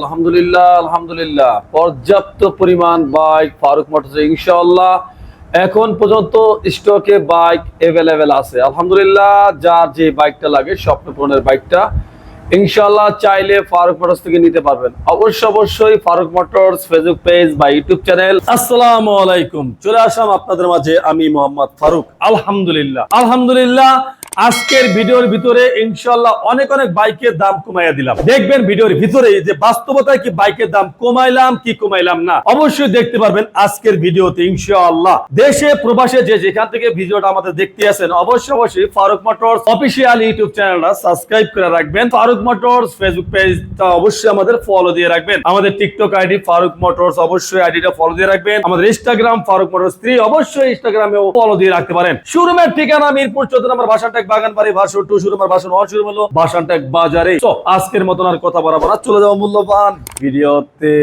আলহামদুলিল্লাহ আলহামদুলিল্লাহ। পর্যাপ্ত পরিমাণ বাইক ফারুক মোটরস ইনশাআল্লাহ। এখন পর্যন্ত স্টকে বাইক অ্যাভেলেবেল আছে। আলহামদুলিল্লাহ, যার যে বাইকটা লাগে, স্বপ্ন বাইকটা ইনশাআল্লাহ চাইলে ফারুক মোটরস থেকে নিতে পারবেন। অবশ্যই অবশ্যই ফারুক মোটরস ফেসবুক পেজ বা ইউটিউব চ্যানেল আসসালামু আলাইকুম। চলে আসলাম আপনাদের মাঝে, আমি মোহাম্মদ ফারুক আলহামদুলিল্লাহ। আলহামদুলিল্লাহ আজকের ভিডিওর ভিতরে ইনশাল্লাহ অনেক অনেক বাইকের দাম কমাইয়া দিলাম। দেখবেন ভিডিওর ভিতরে যে বাস্তবতায় কি বাইকের দাম কমাইলাম কি কমাইলাম না, অবশ্যই দেখতে পারবেন আজকের ভিডিওতে ইনশাআল্লাহ। দেশে, প্রবাসে যে যেখান থেকে ভিডিওটা আমাদের দেখতে আছেন অবশ্যই অবশ্যই ফারুক মোটরস অফিসিয়াল ইউটিউব চ্যানেলটা সাবস্ক্রাইব করে রাখবেন। ফারুক মোটরস ফেসবুক পেজটা অবশ্যই আমাদের ফলো দিয়ে রাখবেন। আমাদের টিকটক আইডি ফারুক মোটরস অবশ্যই আইডিটা ফলো দিয়ে রাখবেন। আমাদের ইনস্টাগ্রাম ফারুক মোটরস থ্রি অবশ্যই ইনস্টাগ্রামেও ফলো দিয়ে রাখতে পারেন। শোরুমের ঠিকানা মিরপুর চোদ্দ নম্বর বাগান বাড়ি ভাষণ টু শুরু ভাষণ ওয়ান শুরু হলো বাসানটেক বাজারে। তো আজকের মতন আর কথা বরাবর না, চলে যাব মূল্যবান ভিডিওতে।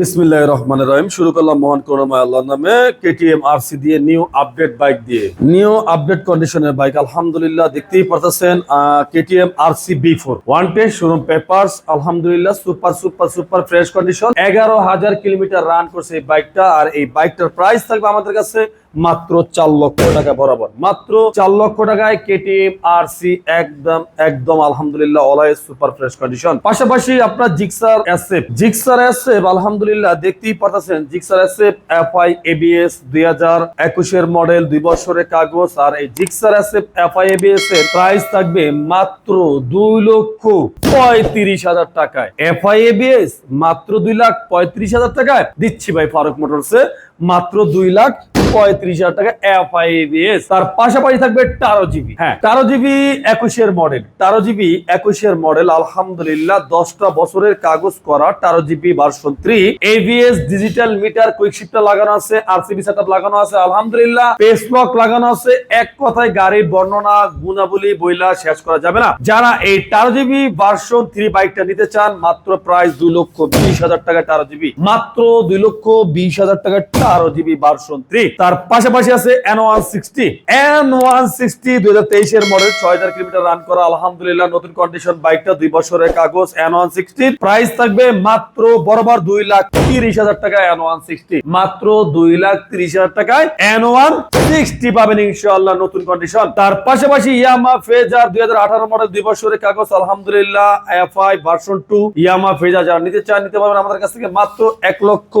বিসমিল্লাহ রহমান রহিম। শুরু করলাম মোহন করুণাময় আল্লাহ নামে। কেটিএম আরসি দিয়ে নিউ আপডেট বাইক দিয়ে। নিউ আপডেট কন্ডিশনের বাইক আলহামদুলিল্লাহ, দেখতেই পারতেছেন KTM RC B four one test showroom papers আলহামদুলিল্লাহ super super super fresh condition এগারো হাজার কিলোমিটার রান করছে এই বাইকটা আর এই বাইকটার প্রাইস থাকবে আমাদের কাছে মাত্র চার লক্ষ টাকা বরাবর। মাত্র চার লক্ষ টাকায় কেটিএম আর সি একদম একদম আলহামদুলিল্লাহ অলওয়েজ সুপার ফ্রেশ কন্ডিশন পাশাপাশি আপনার জিক্সার এসএফ জিক্সার এসএফ আলহামদুলিল্লাহ, দেখতেই পাচ্ছেন জিক্সার এসএফ এফআই এবিএস দুই হাজার একুশের মডেল দুই বছরের কাগজ। আর এই জিক্সার এসএফ এফআই এবিএস এর প্রাইস থাকবে মাত্র দুই লক্ষ পঁয়ত্রিশ হাজার টাকায়। এফআই এবিএস মাত্র দুই লাখ পঁয়ত্রিশ হাজার টাকায়। দিচ্ছি ভাই ফারুক মোটরসে, মাত্র দুই লাখ পঁয়ত্রিশ হাজার টাকা তার পাশাপাশি থাকবে টারো জিবি হ্যাঁ। টারো জিবি একুশের মডেল টারো জিবি একুশের মডেল আলহামদুলিল্লাহ দশটা বছরের কাগজ করা Taro GB version three ABS digital meter quick shifter লাগানো আছে আরসিবি সেটআপ লাগানো আছে আলহামদুলিল্লাহ। পেসলক লাগানো আছে। এক কথায় গাড়ির বর্ণনা গুণাবলী বইলা শেষ করা যাবে না। যারা এই টারো জিবি ভার্সন থ্রি বাইকটা নিতে চান মাত্র প্রাইস দুই লক্ষ বিশ হাজার টাকা টারো জিবি মাত্র দুই লক্ষ বিশ হাজার টাকা টারো জিবি ভার্সন থ্রি তার পাশাপাশি আছে N one sixty N one sixty দুই হাজার তেইশের মডেল ছয় হাজার কিলোমিটার রান করা, আলহামদুলিল্লাহ, নতুন কন্ডিশন বাইকটা দুই বছরের কাগজ এন ওয়ান সিক্সটির প্রাইস থাকবে মাত্র বরাবর দুই লাখ তিরিশ হাজার টাকা এন ওয়ান সিক্সটি মাত্র দুই লাখ তিরিশ হাজার টাকায় এন ওয়ান সিক্সটি পাবেন ইনশাআল্লাহ নতুন কন্ডিশন তার পাশাপাশি ইয়ামা ফেজার দুই হাজার আঠারো মডেল দুই বছরের কাগজ, আলহামদুলিল্লাহ FI version two Yamaha Fazer যারা নিতে চান, নিতে পারবেন আমাদের কাছ থেকে মাত্র এক লক্ষ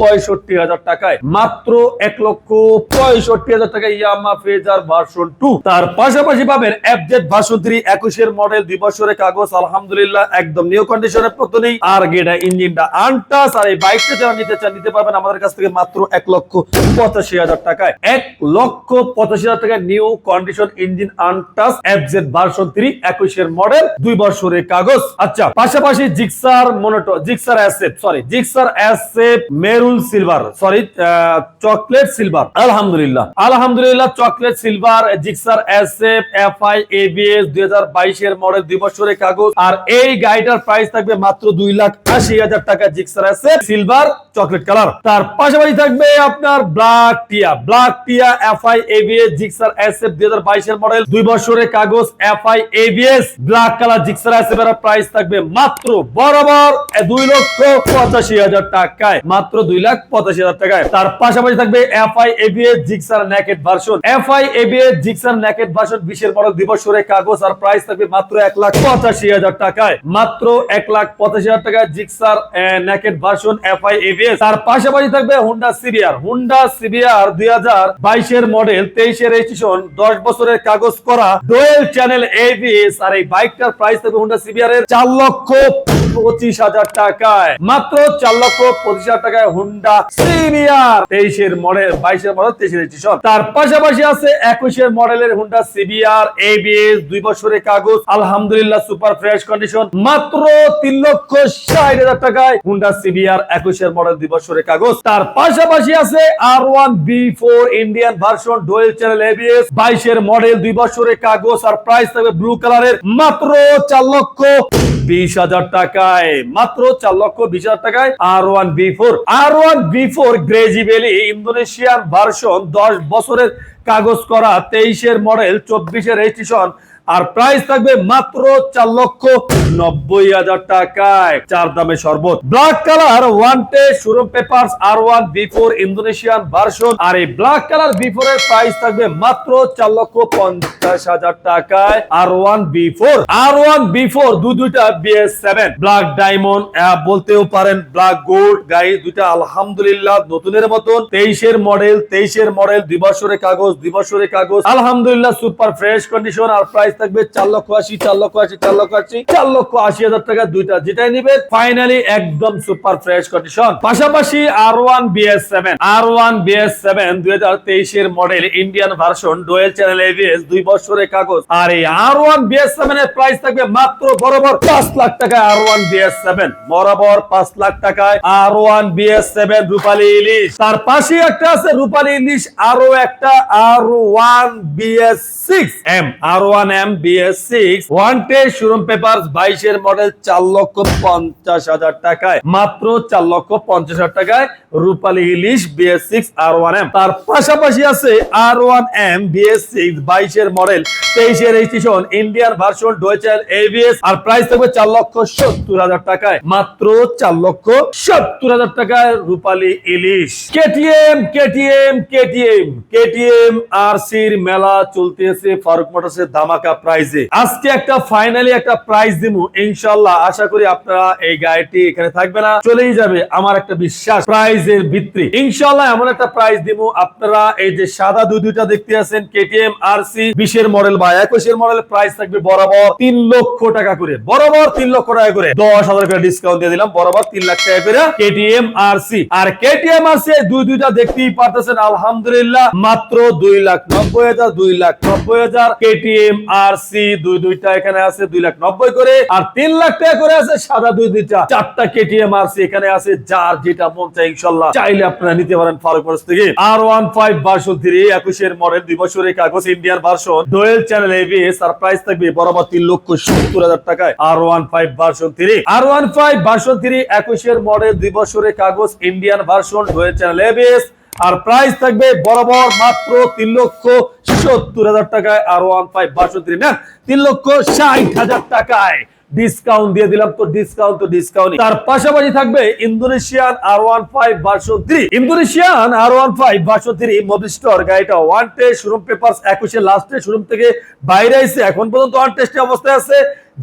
পঁয়ষট্টি হাজার টাকায়। মাত্র এক লক্ষ পঁয়ষট্টি হাজার টাকা ইয়ামা ফেজার ভার্সন টু তার পাশাপাশি পাবেন এফজেড ভার্সন থ্রি একুশের মডেল দুই বছরের কাগজ, আলহামদুলিল্লাহ, একদম নিউ কন্ডিশনের প্রথমেই আর গেটা ইঞ্জিনটা আনটাস, আর এই বাইকটা যারা নিতে চান, নিতে পারবেন আমাদের কাছ থেকে মাত্র এক লক্ষ পঁচাশি হাজার টাকায়। এক লক্ষ পঁচাশি হাজার টাকায় নিউ কন্ডিশন ইঞ্জিন আনটাস এফজেড ভার্সন থ্রি একুশের মডেল দুই বছরের কাগজ। আচ্ছা পাশাপাশি জিক্সার মনোটো, জিক্সার অ্যাসেপ সরি জিক্সার অ্যাসেপ মেরুল সিলভার সরি চকলেট সিলভার আলহামদুলিল্লাহ আলহামদুলিল্লাহ chocolate silver Gixxer SF FI ABS দুই হাজার বাইশের মডেল দুই বছরের কাগজ। আর এই গাড়িটার প্রাইস থাকবে মাত্র দুই লাখ আশি হাজার টাকা Gixxer SF silver chocolate colour তার পাশাপাশি থাকবে আপনার ব্ল্যাক টিয়া ব্ল্যাক টিয়া এফআই এবিএস জিক্সার এসএফ দুই হাজার বাইশের মডেল দুই বছরের কাগজ FI ABS black colour Gixxer SF এর প্রাইস থাকবে মাত্র বরাবর দুই লক্ষ পঁচাশি হাজার টাকায়। মাত্র দুই লাখ পঁচাশি হাজার টাকায়। তার পাশাপাশি থাকবে মডেল দশ বছরের কাগজ করা ডোয়েল চ্যানেল এবিএস আর এই বাইকটার প্রাইস থাকবে হুন্ডা সিবিআর এর চার লক্ষ পঁচিশ হাজার টাকায়। মাত্র চার লক্ষ পঁচিশ হাজার টাকায় হুন্ডা সিবিআর তেইশের মডেল বাইশের মডেল, তেইশের রেজিস্ট্রেশন তার পাশাপাশি আছে একুশের মডেলের হুন্ডা সিবিআর এবিএস দুই বছরের কাগজ, আলহামদুলিল্লাহ সুপার ফ্রেশ কন্ডিশন মাত্র তিন লক্ষ ষাট হাজার টাকায় হুন্ডা সিবিআর একুশের মডেল, দুই বছরের কাগজ। তার পাশাপাশি আছে R one B four Indian version dual channel ABS বাইশের মডেল, দুই বছরের কাগজ। আর প্রাইস থাকবে ব্লু কালারের মাত্র চার লক্ষ বিশ হাজার টাকায়, মাত্র চার লক্ষ বিশ হাজার টাকায় R one B four R one B four গ্রেজিবেলি ইন্দোনেশিয়ার ভার্সন দশ বছরের কাগজ করা, তেইশের মডেল চব্বিশের রেজিস্ট্রেশন আর প্রাইস থাকবে মাত্র চার লক্ষ নব্বই হাজার টাকায়। চার দামে শরবত। ব্ল্যাক কালার ওয়ান টে showroom papers R one B four Indonesian version আর এই ব্ল্যাক কালার বি ফোর এর প্রাইস থাকবে মাত্র চার লক্ষ পঞ্চাশ হাজার টাকায় R one B four R one B four দু দুইটা বিএস সেভেন ব্ল্যাক ডায়মন্ড বলতেও পারেন ব্ল্যাক গোল্ড গাই দুইটা আলহামদুলিল্লাহ নতুনের মতন। তেইশের মডেল তেইশের মডেল দুই বছরের কাগজ, দুই বছরের কাগজ। আলহামদুলিল্লাহ সুপার ফ্রেশ কন্ডিশন আর প্রাইস থাকবে চার লক্ষ আশি, চার লক্ষ আশি, চার লক্ষ আশি, চার লক্ষ আশি হাজার টাকা দুইটা। যেটাই নিবে ফাইনালি একদম সুপার ফ্রেশ কন্ডিশন পাশাপাশি R one BS seven R one BS seven দুই হাজার তেইশের model Indian version dual channel ABS দুই বছরের কাগজ। আর এই আর ওয়ান বিএস সেভেন এর প্রাইস থাকবে মাত্র বরাবর পাঁচ লাখ টাকায় আর ওয়ান বিএস সেভেন বরাবর পাঁচ লাখ টাকায় আর ওয়ান বিএস সেভেন রূপালী ইলিশ। তার পাশে একটা আছে রূপালী ইলিশ আরও একটা R one BS six M R one M BS six one টে শোরুম পেপার বাইশের মডেল চার লক্ষ পঞ্চাশ হাজার টাকায়। মাত্র চার লক্ষ পঞ্চাশ হাজার টাকায় রূপালী ইলিশ BS six R one M তার পাশাপাশি আছে R one M BS six বাইশের মডেল তেইশের registration Indian version dual channel ABS আর প্রাইস থাকবে চার লক্ষ সত্তর হাজার টাকায়। মাত্র চার লক্ষ সত্তর হাজার টাকায় রূপালী ইলিশ KTM KTM KTM KTM R সির মেলা চলতেছে, ফারুক মোটরসের ধামাকা প্রাইজে আজকে একটা ফাইনালি একটা প্রাইজ দিব ইনশাল্লাহ আশা করি আপনারা এই গাড়িটি এখানে থাকবে না। চলেই যাবে আমার একটা বিশ্বাস প্রাইজের ভিত্তি। ইনশাল্লাহ এমন একটা প্রাইজ দিব আপনারা এই যে সাদা দুই দেখতে আছেন কেটিএম আর সি বিশের মডেল বা একুশের মডেল প্রাইস থাকবে বরাবর তিন লক্ষ টাকা করে। বরাবর তিন লক্ষ টাকা করে। দশ হাজার করে ডিসকাউন্ট দিয়ে দিলাম, বরাবর তিন লাখ টাকা করে কেটিএম আর সি আর কেটিএম আর সি দুই দুইটা দেখতেই পারতেছেন, আলহামদুলিল্লাহ। মাত্র দুই লাখ নব্বই হাজার, দুই লাখ নব্বই হাজার কেটিএম আর সি দুই দুইটা এখানে আছে, দুই লাখ নব্বই করে, আর তিন লাখ টাকা করে আছে সাদা দুই দুইটা। চারটা কেটিএম আর সি এখানে আছে, যার যেটা মন চাই ইনশাল্লাহ। চাইলে আপনারা নিতে পারেন ফারুক মোটরস থেকে। R one five version three একুশের মডেল দুই বছরের কাগজ Indian version dual channel ABS আর প্রাইস থাকবে বরাবর তিন লক্ষ সত্তর হাজার টাকায়। R one five version three R one five version three একুশের মডেল দুই বছরের কাগজ Indian version dual channel ABS আর প্রাইস থাকবে বরাবর মাত্র তিন লক্ষ সত্তর হাজার টাকায় আর ওয়ান ফাইভ থ্রি না তিন লক্ষ ষাট হাজার টাকায়। ডিসকাউন্ট দিয়ে দিলাম তো ডিসকাউন্ট তো ডিসকাউন্ট তার পাশাপাশি থাকবে Indonesian R one five version three Indonesian R one five version three Movistar গাড়িটা ওয়ান টেস্ট শোরুম পেপার একুশে লাস্টে শোরুম থেকে বাইরে আইছে, এখন পর্যন্ত ওয়ান টেস্টে অবস্থায় আছে।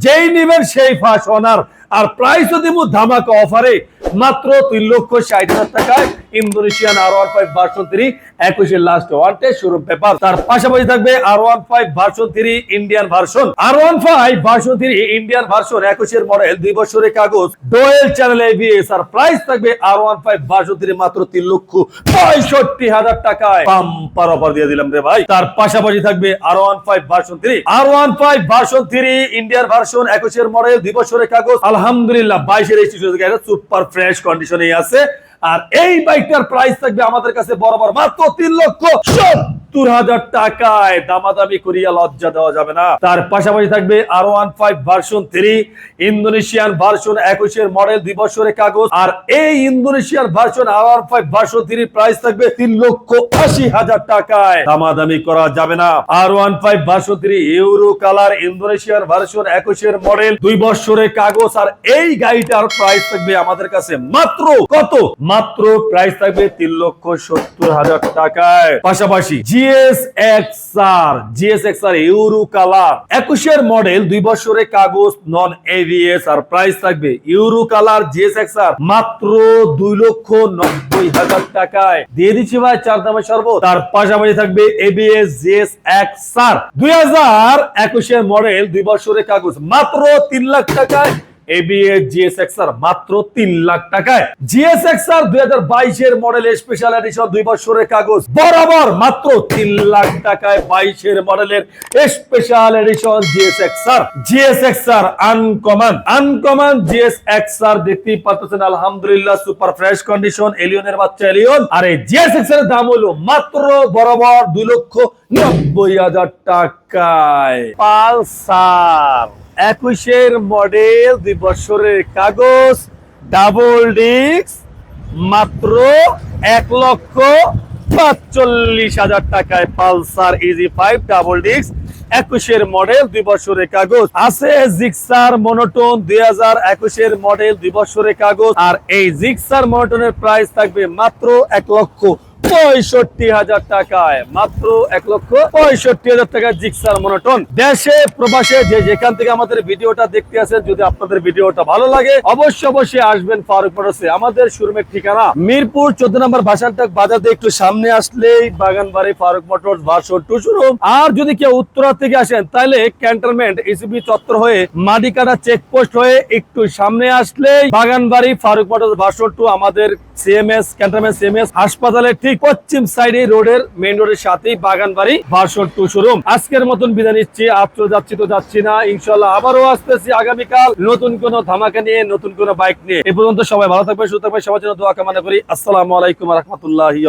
যেই নিবেন সেই ফার্স্ট অনার আর প্রাইস দিব ধামাকা অফারে মাত্র তিন লক্ষ ষাট হাজার টাকায়। Indonesian R one five version three একুশের last one test showroom paper তার পাশাপাশি থাকবে R one five version three Indian version R one five version three Indian version একুশের মডেল দুই বছরের কাগজ। ডোয়েল চ্যানেল এবিএস আর প্রাইস থাকবে R one five version three মাত্র তিন লক্ষ পঁয়ষট্টি হাজার টাকায়। পাম্পার অফার দিয়ে দিলাম রে ভাই। তার পাশাপাশি থাকবে R one five version three R one five version three Indian version একুশের মডেল দুই বছরের কাগজ। আলহামদুলিল্লাহ, বাইশের রেজিস্ট্রেশন সুপার ফ্রেশ কন্ডিশনে আছে। আর এই বাইকটার প্রাইস থাকবে আমাদের কাছে বরাবর মাত্র তিন লক্ষ হাজার টাকায় দামাদামি করিয়া লজ্জা দেওয়া যাবে না। তার পাশাপাশি থাকবে R one five version three Indonesian version একুশের মডেল দুই বছরের কাগজ, আর এই Indonesian version R one five version three price থাকবে তিন লক্ষ আশি হাজার টাকায়। দামাদামি করা যাবে না। R one five version three euro colour Indonesian version একুশের মডেল দুই বছরের কাগজ, আর এই গাড়িটার প্রাইস থাকবে আমাদের কাছে মাত্র কত? মাত্র প্রাইস থাকবে তিন লক্ষ সত্তর হাজার টাকায়। পাশাপাশি GS XR GS XR euro colour একুশের মডেল দুই বছরের কাগজ নন এভিএস আর প্রাইস থাকবে ইউরো কালার জিএস এক্সআর মাত্র দুই লক্ষ নব্বই হাজার টাকায়। দিয়ে দিচ্ছি ভাই চার দামে সর্ব তার পাশাপাশি থাকবে এবিএস জিএস এক্সআর দুই হাজার একুশের মডেল দুই বছরের কাগজ, মাত্র তিন লাখ টাকায় তিন লাখ টাকায়। দুই হাজার বাইশের মডেল স্পেশাল এডিশন দুই বছরের কাগজ বরাবর মাত্র তিন লাখ টাকায় বাইশের মডেলের স্পেশাল এডিশন আলহামদুলিল্লাহ সুপার ফ্রেশ কন্ডিশন এলিয়নের বাচ্চা এলিয়ন আর এই জিএসএক্সআর এর দাম হলো মাত্র বরাবর দুই লক্ষ নব্বই হাজার টাকায়। পালসার। একুশের মডেল দুই বছরের কাগজ, ডাবল ডিস্ক, মাত্র এক লক্ষ পাঁচচল্লিশ হাজার টাকায় পালসার ইজি ফাইভ ডাবল ডিস্ক, একুশের মডেল দুই বছরের কাগজ। আছে জিক্সার মনোটন দুই হাজার একুশের মডেল দুই বছরের কাগজ, আর এই জিক্সার মনোটনের প্রাইস থাকবে মাত্র এক লক্ষ পঁয়ষট্টি হাজার টাকায়, মাত্র এক লক্ষ পঁয়ষট্টি হাজার টাকায় জিক্সার মনোটন। দেশে, প্রবাসে যে যেখান থেকে আমাদের ভিডিওটা দেখতে আছেন যদি আপনাদের ভিডিওটা ভালো লাগে, অবশ্যই অবশ্যই আসবেন ফারুক আমাদের ঠিকানা মিরপুর চোদ্দ নম্বর ভাষানটাক দিয়ে একটু সামনে আসলেই Baganbari Faruk motors version two showroom. আর যদি কেউ উত্তরা থেকে আসেন, তাহলে ক্যান্টনমেন্ট ইসিবি চত্বর হয়ে মাডিকাটা চেকপোস্ট হয়ে একটু সামনে আসলেই Baganbari Faruk motors version two আমাদের সিএমএস ক্যান্টনমেন্ট সিএমএস হাসপাতালের ঠিক পশ্চিম সাইডে রোডের মেইন রোডের সাথেই বাগানবাড়ি, ভার্সন টু শোরুম আজকের মতন বিদায় নিচ্ছি তো যাচ্ছি তো যাচ্ছি না। ইনশাল্লাহ আবারও আসতেছি আগামীকাল নতুন কোন ধামাকা নিয়ে, নতুন কোন বাইক নিয়ে। এ পর্যন্ত সবাই ভালো থাকবে থাকবে সবার জন্য দোয়া কামনা করি। আসসালামু আলাইকুম রহমতুল্লাহি